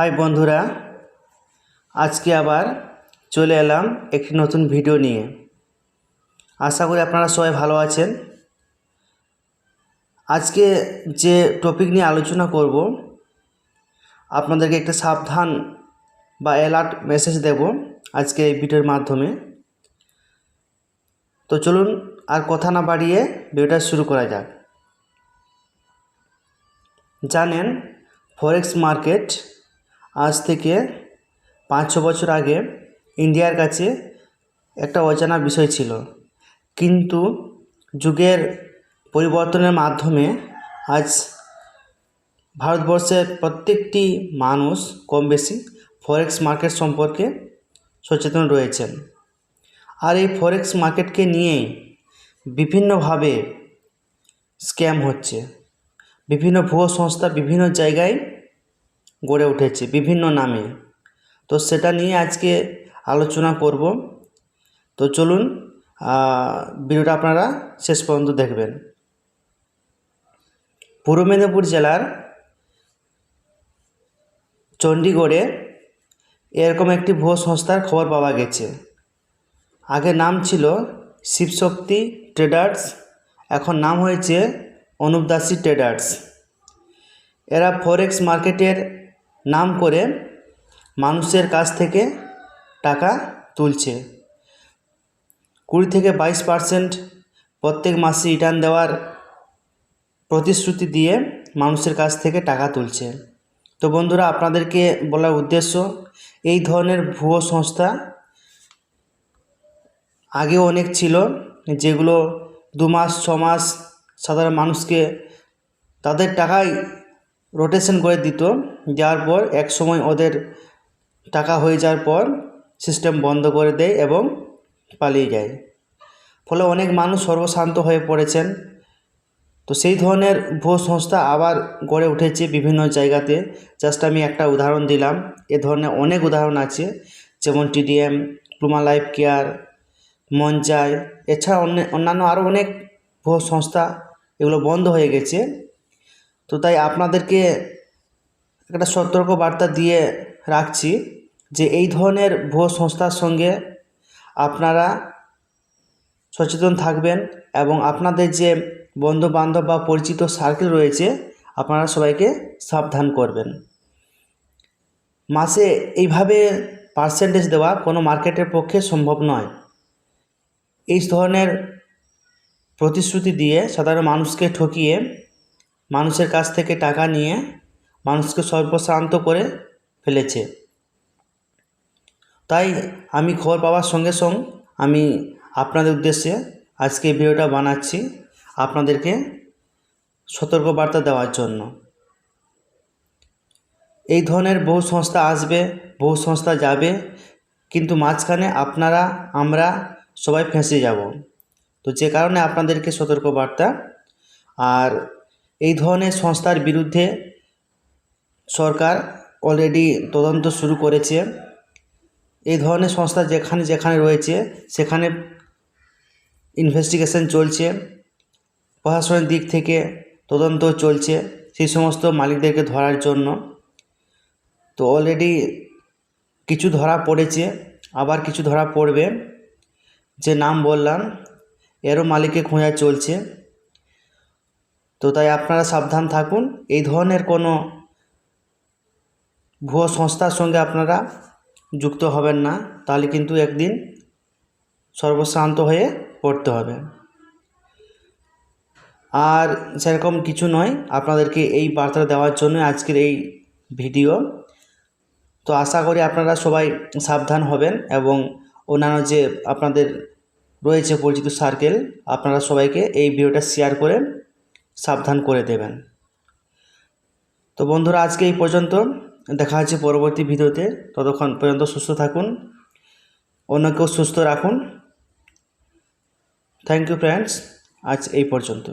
High বন্ধুরা, আজকে আবার চলে এলাম একটি নতুন ভিডিও নিয়ে। আশা করি আপনারা সবাই ভালো আছেন। আজকে যে টপিক নিয়ে আলোচনা করব, আপনাদেরকে একটা সাবধান বা অ্যালার্ট মেসেজ দেব আজকে এই ভিডিওর মাধ্যমে। তো চলুন আর কথা না বাড়িয়ে ভিডিওটা শুরু করা যাক। জানেন, ফরেক্স মার্কেট আজ থেকে পাঁচ ছ বছর আগে ইন্ডিয়ার কাছে একটা অজানা বিষয় ছিল। কিন্তু যুগের পরিবর্তনের মাধ্যমে আজ ভারতবর্ষের প্রত্যেকটি মানুষ কম বেশি ফরেক্স মার্কেট সম্পর্কে সচেতন রয়েছেন আর এই ফরেক্স মার্কেটকে নিয়েই বিভিন্নভাবে স্ক্যাম হচ্ছে। বিভিন্ন ভুয়ো সংস্থা বিভিন্ন জায়গায় গড়ে উঠেছে বিভিন্ন নামে। তো সেটা নিয়ে আজকে আলোচনা করব। তো চলুন ভিডিওটা আপনারা শেষ পর্যন্ত দেখবেন। পূর্ব মেদিনীপুর জেলার চণ্ডীগড়ে এরকম একটি ভুয়ো সংস্থার খবর পাওয়া গেছে। আগে নাম ছিল শিবশক্তি ট্রেডার্স, এখন নাম হয়েছে অনুপদাসী ট্রেডার্স। এরা ফরেক্স মার্কেটের নাম করে মানুষের কাছ থেকে টাকা তুলছে। কুড়ি থেকে বাইশ পার্সেন্ট প্রত্যেক মাসে রিটার্ন দেওয়ার প্রতিশ্রুতি দিয়ে মানুষের কাছ থেকে টাকা তুলছে। তো বন্ধুরা, আপনাদেরকে বলার উদ্দেশ্য, এই ধরনের ভুয়ো সংস্থা আগেও অনেক ছিল, যেগুলো দু মাস, ছ মাস সাধারণ মানুষকে তাদের টাকাই রোটেশন করে দিত। যাওয়ার পর এক সময় ওদের টাকা হয়ে যাওয়ার পর সিস্টেম বন্ধ করে দেয় এবং পালিয়ে যায়। ফলে অনেক মানুষ সর্বশান্ত হয়ে পড়েছেন। তো সেই ধরনের ভুয়ো সংস্থা আবার গড়ে উঠেছে বিভিন্ন জায়গাতে। জাস্ট আমি একটা উদাহরণ দিলাম। এ ধরনের অনেক উদাহরণ আছে, যেমন টিডিএম প্লুমা লাইফ কেয়ার মঞ্চাই এছাড়া অন্য অন্যান্য আরও অনেক ভুয়ো সংস্থা এগুলো বন্ধ হয়ে গেছে। তো তাই আপনাদেরকে একটা সতর্ক বার্তা দিয়ে রাখছি যে এই ধরনের ভুয়ো সংস্থার সঙ্গে আপনারা সচেতন থাকবেন এবং আপনাদের যে বন্ধু বান্ধব বা পরিচিত সার্কেল রয়েছে, আপনারা সবাইকে সাবধান করবেন। মাসে এইভাবে পার্সেন্টেজ দেওয়া কোনো মার্কেটের পক্ষে সম্ভব নয়। এই ধরনের প্রতিশ্রুতি দিয়ে সাধারণ মানুষকে ঠকিয়ে মানুষের কাছ থেকে টাকা নিয়ে মানুষকে সর্বশ্রান্ত করে ফেলেছে। তাই আমি খবর পাওয়ার সঙ্গে সঙ্গে আমি আপনাদের উদ্দেশ্যে আজকে ভিডিওটা বানাচ্ছি আপনাদেরকে সতর্কবার্তা দেওয়ার জন্য। এই ধরনের বহু সংস্থা আসবে, বহু সংস্থা যাবে, কিন্তু মাঝখানে আপনারা, আমরা সবাই ফেঁসে যাব। তো যে কারণে আপনাদেরকে সতর্কবার্তা। আর এই ধরনের সংস্থার বিরুদ্ধে সরকার অলরেডি তদন্ত শুরু করেছে। এই ধরনের সংস্থা যেখানে যেখানে রয়েছে, সেখানে ইনভেস্টিগেশন চলছে, প্রশাসনের দিক থেকে তদন্ত চলছে সেই সমস্ত মালিকদেরকে ধরার জন্য। তো অলরেডি কিছু ধরা পড়েছে, আবার কিছু ধরা পড়বে। যে নাম বললাম, এরও মালিককে খোঁজা চলছে। তো তাই আপনারা সাবধান থাকুন। এই ধরনের কোনো ভুয়ো সংস্থার সঙ্গে আপনারা যুক্ত হবেন না। তাহলে কিন্তু একদিন সর্বশ্রান্ত হয়ে পড়তে হবে। আর সেরকম কিছু নয়, আপনাদেরকে এই বার্তা দেওয়ার জন্য আজকের এই ভিডিও। তো আশা করি আপনারা সবাই সাবধান হবেন এবং অন্যান্য যে আপনাদের রয়েছে পরিচিত সার্কেল আপনারা সবাইকে এই ভিডিওটা শেয়ার করে সাবধান করে দেবেন। তো বন্ধুরা, আজকে এই পর্যন্ত। দেখা হচ্ছে পরবর্তী ভিডিওতে। ততক্ষণ পর্যন্ত সুস্থ থাকুন। অন্যকেও সুস্থ রাখুন। থ্যাংক ইউ ফ্রেন্ডস আজ এই পর্যন্ত।